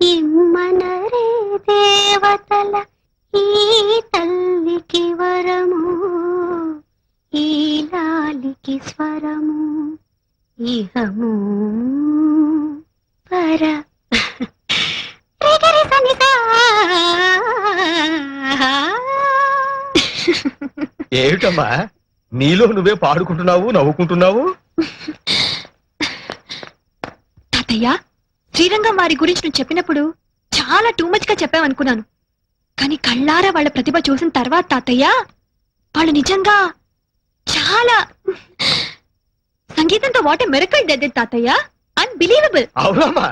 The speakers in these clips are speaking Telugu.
ఇమ్మనరే దేవతల ఈ తల్లికి వరము ఈ లాలికి స్వరము ఇహము పర సనిసా. ఏమిటమ్మా? నీలో నువ్వే పాడుకుంటున్నావు నవ్వుకుంటున్నావు? తాతయ్య శ్రీరంగం వారి గురించి నువ్వు చెప్పినప్పుడు చాలా టూ మచ్గా చెప్పావనుకున్నాను. కానీ కళ్ళారా వాళ్ళ ప్రతిభ చూసిన తర్వాత తాతయ్య వాళ్ళు నిజంగా చాలా సంగీతంతో వాటే మెరకల్ డెడ్ తాతయ్య. అన్బిలీవబుల్ అవునమ్మా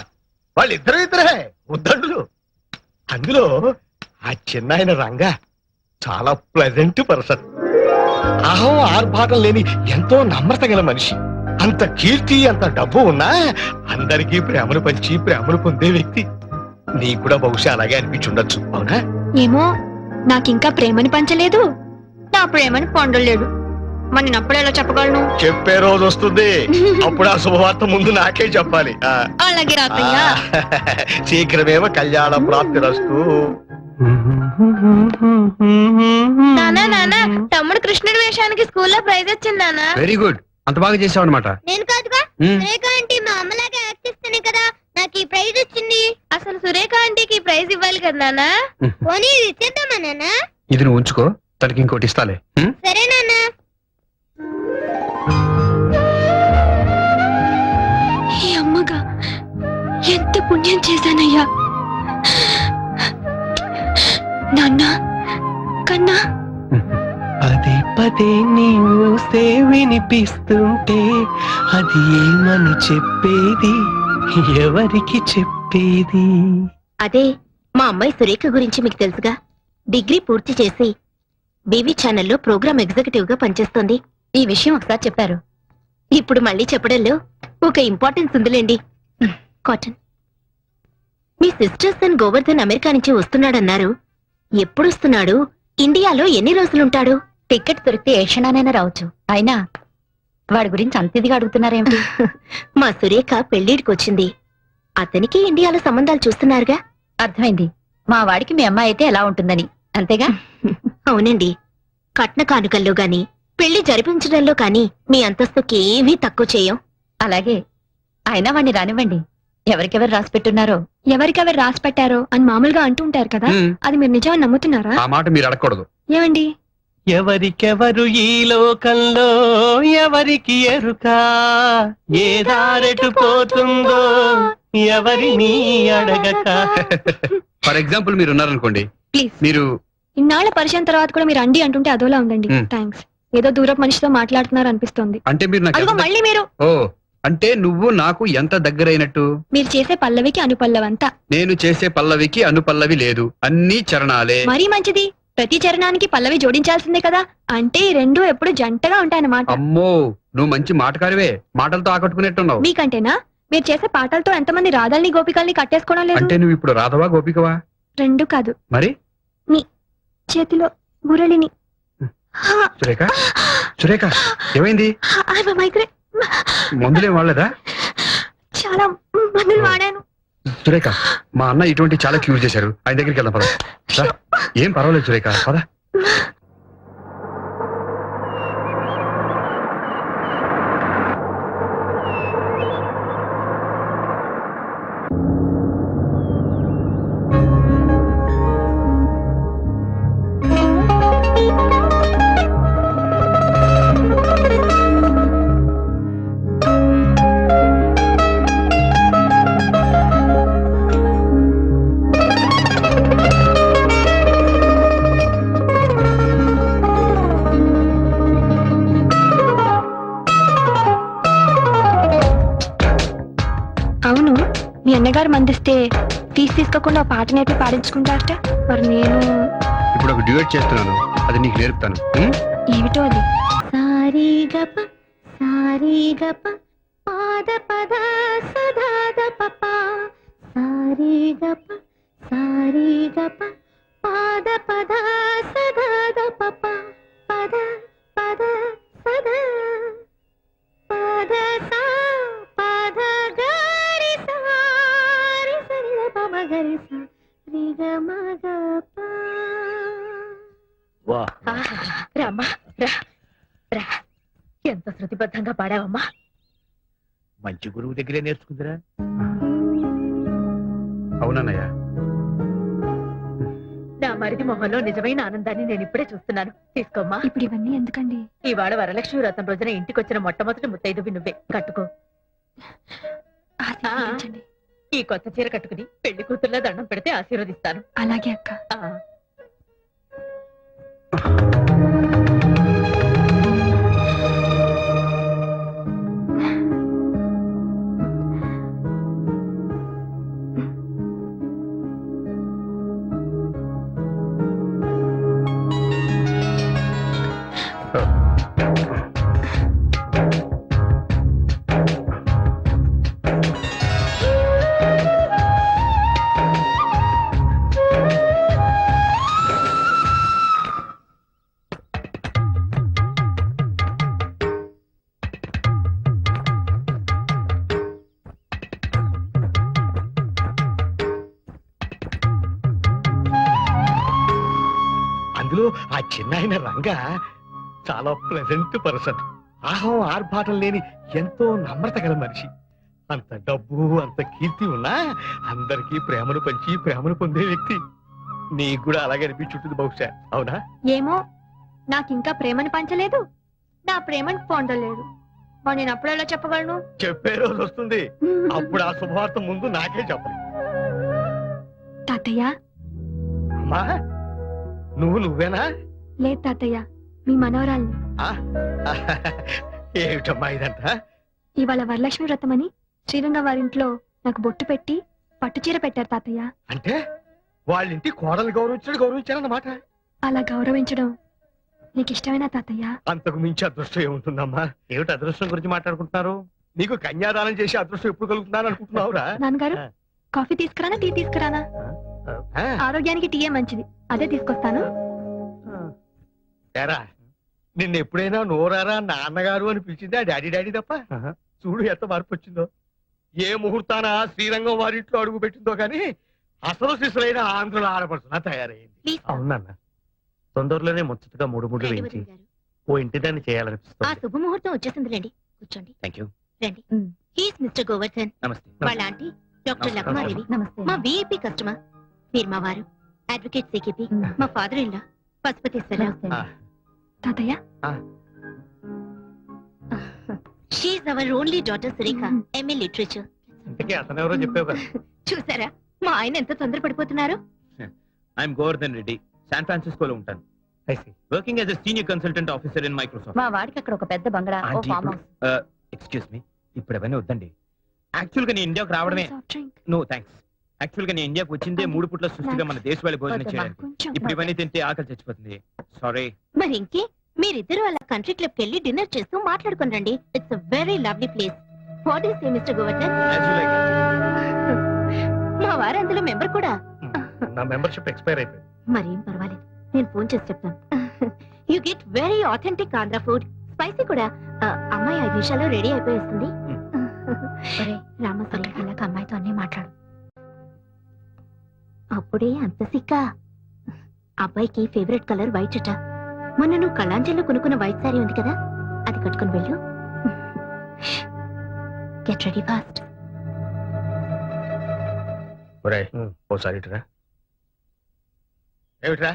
వాళ్ళిద్దరు ఇద్దరే ఉద్దండులు. అందులో ఆ చిన్నాయన రంగ చాలా ప్లెజెంట్ పర్సన్ అహం ఆర్భాటం లేని ఎంతో నమ్రత గల మనిషి. అంత కీర్తి అంత డబ్బు ఉన్నా అందరికీ ప్రేమను పంచి ప్రేమను పొందే వ్యక్తి. నీ కూడా బహుశా అలాగే అనిపించుండొచ్చు అవునా? ఏమో నాకింకా ప్రేమని పంచలేదు నా ప్రేమని పొందలేడు మరి నేను అప్పుడు ఎలా చెప్పగలను? చెప్పే రోజు వస్తుంది. అప్పుడు ఆ శుభవార్త ముందు నాకే చెప్పాలి. ఆ. అలాగే తాతయ్య ఆ, శీఘ్రమేవ కళ్యాణ ప్రాప్తి రస్తు. నానా నానా తమ్ముడు కృష్ణుడి వేషానికి స్కూల్లో ప్రైజ్ వచ్చింది నానా. Very good. అంత బాగా చేసావు అనమాట నేను కాదుగా సురేఖ ఆంటీ మా అమ్మలాగా యాక్ట్ చేస్తేనే కదా నాకు ఈ ప్రైజ్ వచ్చింది. అసలు సురేఖ ఆంటీకి ఈ ప్రైజ్ ఇవ్వాలి కదా నానా. పోనీ ఇది ఇచ్చేద్దామా నానా? ఇది నువ్వు ఉంచుకో తనకి ఇంకోటి ఇస్తాలే? సరే నాన్న ఈ అమ్మగా ఎంత పుణ్యం చేశానయ్యా. నాన్న కన్నా. పదే పదే నీవుసే వినిపిస్తుంటే అది ఏమని చెప్పేది? ఎవరికి చెప్పేది? అదే మా అమ్మాయి సురేఖ గురించి మీకు తెలుసుగా. డిగ్రీ పూర్తి చేసి బీవీ ఛానల్లో ప్రోగ్రామ్ ఎగ్జిక్యూటివ్గా పనిచేస్తుంది. ఈ విషయం ఒకసారి చెప్పారు. ఇప్పుడు మళ్ళీ చెప్పడంలో ఒక ఇంపార్టెన్స్ ఉందిలేండి. కాటన్. మీ సిస్టర్ సన్ గోవర్ధన్ అమెరికా నుంచి వస్తున్నాడన్నారు. ఎప్పుడు వస్తున్నాడు? ఇండియాలో ఎన్ని రోజులుంటాడు? టికెట్ దొరికితే ఏ క్షణానైనా రావచ్చు. అయినా వాడి గురించి అంత ఇదిగా అడుగుతున్నారేమిటి? మా సురేఖ పెళ్ళిడికి వచ్చింది. అతనికి ఇండియాలో సంబంధాలు చూస్తున్నారుగా? అర్థమైంది. మా వాడికి మీ అమ్మాయి అయితే ఎలా ఉంటుందని. అంతేగా? అవునండి. కట్న కానుకల్లో గాని పెళ్ళి జరిపించడంలో కాని మీ అంతస్తుకి ఏమీ తక్కువ చేయం. అలాగే. అయినా వాణ్ణి రానివ్వండి. ఎవరికెవరు రాసి పెట్టున్నారో? ఎవరికెవరు రాసి పెట్టారో అని మామూలుగా అంటూ ఉంటారు కదా. అది మీరు నిజమని నమ్ముతున్నారా? ఆ మాట మీరు అడగకూడదు. ఏమండి? ఎవరికెవరు ఈ లోకంలో ఎవరికి ఎరుక? ఏ దారెటు పోతుందో ఎవరిని అడగక? ఫర్ ఎగ్జాంపుల్ మీరు ఉన్నారనుకోండి ప్లీజ్. మీరు ఇన్నాళ్ళ పరిచయం తర్వాత కూడా మీరు అండి అంటుంటే అదోలా ఉందండి. థ్యాంక్స్. ఏదో దూరపు మనిషితో మాట్లాడుతున్నారు అనిపిస్తోంది అంటే మీరు నాకు అదిగో ఎంత- మళ్ళీ మీరు. ఓ అంటే నువ్వు నాకు ఎంత దగ్గరైనట్టు? మీరు చేసే పల్లవికి అనుపల్లవంతా. నేను చేసే పల్లవికి అనుపల్లవి లేదు. అన్ని చరణాలే. మరీ మంచిది. ప్రతి చరణానికి పల్లవి జోడించాల్సిందే కదా? అంటే ఈ రెండు ఎప్పుడు జంటగా ఉంటాయన్నమాట. అమ్మో నువ్వు మంచి మాటకారివే. మాటలతో ఆకట్టుకునేట్టున్నావు. మీకంటేనా? మీరు చేసే పాటలతో ఎంతమంది రాధల్ని గోపికల్ని కట్టేసుకోవడం లేదు? అంటే నువ్వు ఇప్పుడు రాధవా గోపికవా? రెండు కాదు. మరి? చేతిలో మురళిని. సురేఖ సురేఖ ఏమైంది? మైగ్రేట్ మందులేం వాడలేదా? చాలా మందులు వాడాను. సురేఖ మా అన్న ఇటువంటి చాలా క్యూర్ చేశారు. ఆయన దగ్గరికి వెళ్దాం పద. రా. ఏం పర్వాలేదు సురేఖ పద. అన్నగారు మందిస్తే ఫీజు తీసుకోకుండా పాట నేర్పి పాడించుకుంటారట మరి నేను ఇప్పుడు ఒక డ్యూయట్ చేస్తున్నాను. అది నీకు నేర్పుతాను? ఏమిటో అది? సారీగప సారీగప పాద పద సదాద పప. సారీగప సారీగప పాద పద సదాద పప. పద పద సద రా రా ఎంత శృతిబద్ధంగా పాడావమ్మా. మంచి గురువు దగ్గరే నేర్చుకుందిరా. అవునన్నయ్య. నా మరిది మొహంలో నిజమైన ఆనందాన్ని నేను ఇప్పుడే చూస్తున్నాను. తీసుకోమ్మా. ఇప్పుడు ఇవన్నీ ఎందుకండి? వాడ వరలక్ష్మి వ్రతం రోజున ఇంటికి వచ్చిన మొట్టమొదటి ముత్తైదువి నువ్వే. కట్టుకో. ఈ కొత్త చీర కట్టుకుని పెళ్ళి కూతుర్లా దండం పెడితే ఆశీర్వదిస్తాను. అలాగే అక్క. అందులో ఆ చిన్న ఆయన రంగ చాలా ప్లెజెంట్ పర్సన్ ఆహం ఆర్భాటం లేని ఎంతో నమ్రత గల మనిషి. అంత డబ్బు అంత కీర్తి ఉన్నా అందరికీ ప్రేమను పంచి ప్రేమను పొందే వ్యక్తి. నీకు కూడా అలాగే అనిపించుంటుంది బహుశా అవునా? ఏమో నాకింకా ప్రేమని పంచలేదు నా ప్రేమని పొందలేదు. మరి నేను అప్పుడు ఎలా చెప్పగలను? చెప్పే రోజు వస్తుంది. అప్పుడు ఆ శుభవార్త ముందు నాకే చెప్పాలి తాతయ్య? అమ్మా? నువ్వు నువ్వేనా? లేదు తాతయ్య మీ మనవరాల్ని. ఏమిటమ్మా ఇదంతా? ఇవాళ వరలక్ష్మి వ్రతం అని శ్రీరంగ వారింట్లో నాకు బొట్టు పెట్టి పట్టు చీర పెట్టారు తాతయ్య. అంటే వాళ్ళింటి కోడలు గౌరవించాడు గౌరవించాడన్నమాట అలా గౌరవించడం నీకు ఇష్టమేనా తాతయ్య? అంతకు మించి అదృష్టం ఏముంటుందమ్మా? ఏమిటి అదృష్టం గురించి మాట్లాడుకుంటున్నారు? నీకు కన్యాదానం చేసి అదృష్టం ఎప్పుడు కలుగుతున్నాను అనుకుంటున్నావురా? నాన్నగారు. కాఫీ తీసుకురానా టీ తీసుకురానా? ఆరోగ్యానికి టీయే మంచిది. అదే తీసుకొస్తాను. ఏరా నిన్న ఎప్పుడైనా నోరారా నాన్నగారు అని పిలిచిందా డాడీ డాడీ తప్ప. చూడు ఎంత మార్పు వచ్చిందో. ఏ ముహూర్తాన శ్రీరంగం వారింట్లో అడుగు పెట్టిందో కానీ అసలు శిశులైన ఆంధ్రుల ఆడపడుతున్నా తయారైంది. అవునన్న తొందరలోనే ముచ్చటగా మూడు మూడు రండి వేయించి. ఓ ఇంటి దాన్ని ఆ చేయాలనిపిస్తుంది శుభముహూర్తం వచ్చేసిందిలేండి కూర్చోండి. థ్యాంక్ యూ రండి. He's mister Govardhan. నమస్తే. వాళ్ళ ఆంటీ డాక్టర్ నమస్తే. మా విఐపి కస్టమర్. మీరు మా వారు. అడ్వకేట్ సికిపి మా ఫాదర్ ఇన్ లా పశుపతీశ్వరరావు ఆ. తాతయ్య? She's our only daughter Surekha MA literature ఇంతకీ అతను ఎవరో చెప్పావు కదా? చూసారా? మా ఆయన ఎంత తొందరపడిపోతున్నారు? ఐఎమ్ గోవర్ధన్ రెడ్డి శాన్ ఫ్రాన్సిస్కోలో ఉంటాను. Working as a senior consultant officer in Microsoft మా వాడికి అక్కడ ఒక పెద్ద బంగళా ఓ ఫామ్ ఇప్పుడు- హౌస్ ఎక్స్క్యూజ్ మీ ఇప్పుడు అవన్నీ వద్దండి. యాక్చువల్గా నేను ఇండియాకు రావడమే. నో థ్యాంక్స్ యాక్చువల్గా నేను ఇండియాకు వచ్చిందే మూడు పుట్ల సృష్టిగా మన దేశ వాళ్ళ భోజనం. చేయడానికి కొంచెం ఇప్పుడు ఇవన్నీ తింటే ఆకలి చచ్చిపోతుంది. సారీ మరి ఇంకే మీరిద్దరు అలా కంట్రీ క్లబ్ కెళ్ళి డిన్నర్ చేస్తూ మాట్లాడుకుని రండి. It's very lovely place what is mister Govardhan మా వారు అందులో మెంబర్ కూడా. నా మెంబర్షిప్ ఎక్స్పైర్ అయిపోయింది. మరేం పర్వాలేదు. నేను ఫోన్ చేసి చెప్తాను. You get very authentic Andhra food spicy కూడా. ఆ, అమ్మాయి ఐదు నిమిషాల్లో రెడీ అయిపోయేస్తుంది. రామసరి ఇలాగ అమ్మాయితో అప్పుడే అంత సిక్క అబ్బాయికి ఫేవరెట్ కలర్ వైట్ అట. మొన్న నువ్వు కళాంజలిలో కొనుక్కున్న వైట్ సారీ ఉంది కదా? అది కట్టుకుని వెళ్ళు. గెట్ రెడీ ఫాస్ట్ ఓసారి ఏమిట్రా?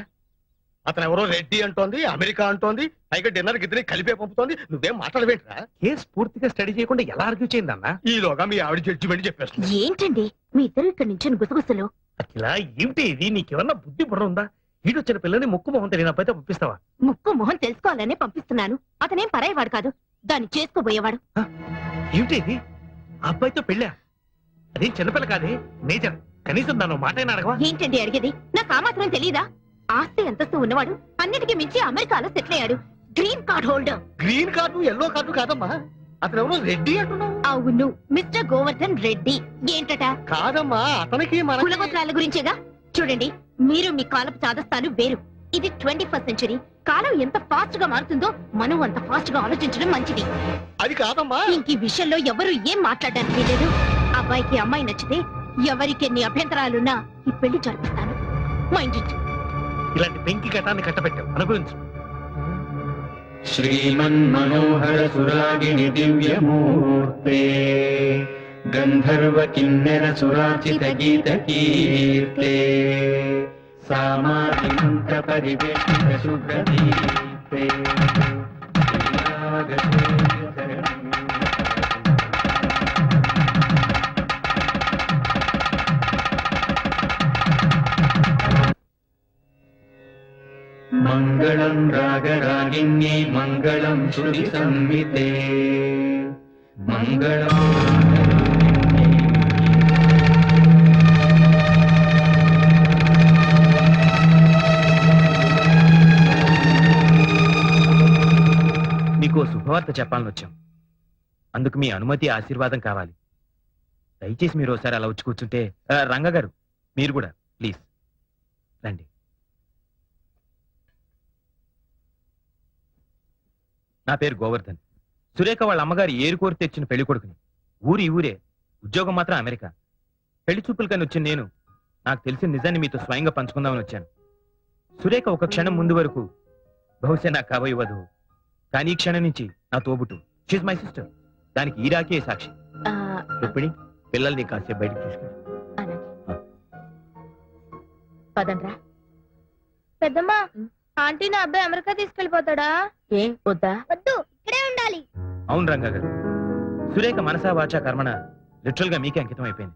అతను ఎవరో రెడ్డి అంటోంది అమెరికా అంటోంది పైగా డిన్నర్ గిద్దరి కలిపే పంపుతోంది నువ్వేం మాట్లాడవేంట్రా? కేసు పూర్తిగా స్టడీ చేయకుండా ఎలా ఆర్గ్యూ చేయిందన్నా? ఈలోగా మీ ఆవిడ జడ్జిమెంట్ చెప్పేస్తుంది. ఏంటండి? మీ ఇద్దరు ఇక్కడ నుంచి గుసగుసలు. అఖిల ఏమిటి ఇది? నీకేమన్నా బుద్ధి బుర్ర ఉందా? ఈడు వచ్చిన పిల్లని ముక్కు మొహం తెలియని అబ్బాయితో పంపిస్తావా? ముక్కు మొహం తెలుసుకోవాలనే పంపిస్తున్నాను. అతనేం పరాయవాడు కాదు. దాన్ని చేసుకోబోయేవాడు. ఏమిటి ఇది? ఆ అబ్బాయితో పెళ్ళా? అదేం చిన్నపిల్ల కాదే? నేచర్ కనీసం దాని మాట అయినా అడగవా? ఏంటండి అడిగేది? నాకు ఆ మాత్రం తెలీదా? ఆస్తి అంతస్తు ఉన్నవాడు అన్నిటికీ మించి అమెరికాలో సెటిల్ అయ్యాడు. Green card holder. Green card yellow card కాదమ్మా. అతను ఎవరో రెడ్డి అంటున్నావు? అవును మిస్టర్ గోవర్ధన్ రెడ్డి. ఏంటట? కాదమ్మా అతనికి మన కులగోత్రాల గురించేగా? చూడండి మీరు మీ కాలపు చాదస్తాలు వేరు. ఇది ట్వంటీ ఫస్ట్ సెంచరీ. కాలం ఎంత ఫాస్ట్గా మారుతుందో మనం అంత ఫాస్ట్గా ఆలోచించడం మంచిది. అది కాదమ్మా. ఇంక ఈ విషయంలో ఎవరు ఏం మాట్లాడడానికి లేదు అబ్బాయికి అమ్మాయి నచ్చితే ఎవరికి ఎన్ని అభ్యంతరాలున్నా ఈ పెళ్ళి జరిపిస్తాను. మైండ్ ఇలాంటి పెంకి ఘటాన్ని కట్టబెట్టావు. అనుభవించు. श्रीमन्मनोहर सुरागिणि दिव्यमूर्ते गन्धर्व किन्नर सुराचित गीतकीर्ते सामाजिमन्त्र परिवेष्टित सुप्रदीप्ते मङ्गलम् रागरागिन्ये मङ्गलम् श्रुति संविते मङ्गलम् మీకు ఓ శుభవార్త చెప్పాలని వచ్చాం అందుకు మీ అనుమతి ఆశీర్వాదం కావాలి దయచేసి మీరు ఒకసారి అలా వచ్చి కూర్చుంటే ఆ, రంగ గారు మీరు కూడా ప్లీజ్ రండి నా పేరు గోవర్ధన్. సురేఖ వాళ్ళ అమ్మగారు ఏరు కోరి తెచ్చిన పెళ్ళి కొడుకుని. ఊరి ఊరే. ఉద్యోగం మాత్రం అమెరికా. పెళ్ళి చూపులకని వచ్చిన నేను. నాకు తెలిసిన నిజాన్ని మీతో స్వయంగా పంచుకుందామని వచ్చాను. సురేఖ ఒక క్షణం ముందు వరకు బహుశా నాకు కాబోయే వధువు. కానీ ఈ క్షణం నుంచి నా తోబుట్టు. షీజ్ మై సిస్టర్ దానికి ఈ రాకే సాక్షి రుక్మిణి పిల్లల్ని కాసేపు బయటికి అలాగే. పదండ్రా. పెద్దమ్మా. ఆంటీ నా అబ్బాయి అమెరికా తీసుకెళ్ళిపోతాడా ఏం వద్దా? వద్దు ఇక్కడే ఉండాలి. అవును రంగా గారు. సురేఖ మనసా వాచా కర్మణ లిటరల్గా మీకే అంకితం అయిపోయింది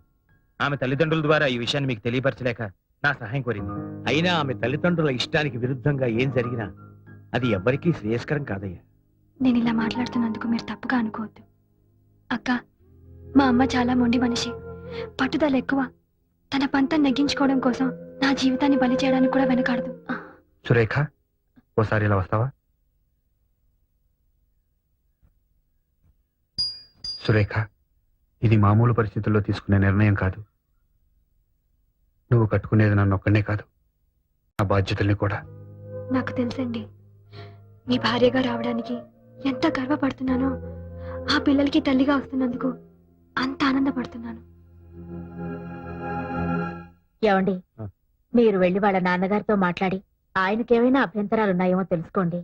ఆమె తల్లిదండ్రుల ద్వారా ఈ విషయాన్ని మీకు తెలియపరచలేక నా సహాయం కోరింది. అయినా ఆమె తల్లిదండ్రుల ఇష్టానికి విరుద్ధంగా ఏం జరిగినా అది ఎవ్వరికీ శ్రేయస్కరం కాదయ్యా. నేను ఇలా మాట్లాడుతున్నందుకు మీరు తప్పుగా అనుకోవద్దు. అక్క మా అమ్మ చాలా మొండి మనిషి. పట్టుదల ఎక్కువ. తన పంతం నెగ్గించుకోవడం కోసం నా జీవితాన్ని బలి చేయడానికి కూడా వెనకాడదు. సురేఖ ఓసారి ఇలా వస్తావా? సురేఖ ఇది మామూలు పరిస్థితుల్లో తీసుకునే నిర్ణయం కాదు. నువ్వు కట్టుకునేది నన్ను ఒక్కనే కాదు. నా బాధ్యతల్ని కూడా. నాకు తెలుసండి. మీ భార్యగా రావడానికి ఎంత గర్వపడుతున్నానో ఆ పిల్లలకి తల్లిగా వస్తున్నందుకు అంత ఆనందపడుతున్నాను. ఏమండి. మీరు వెళ్ళి వాళ్ళ నాన్నగారితో మాట్లాడి ఆయనకేమైనా అభ్యంతరాలున్నాయేమో తెలుసుకోండి.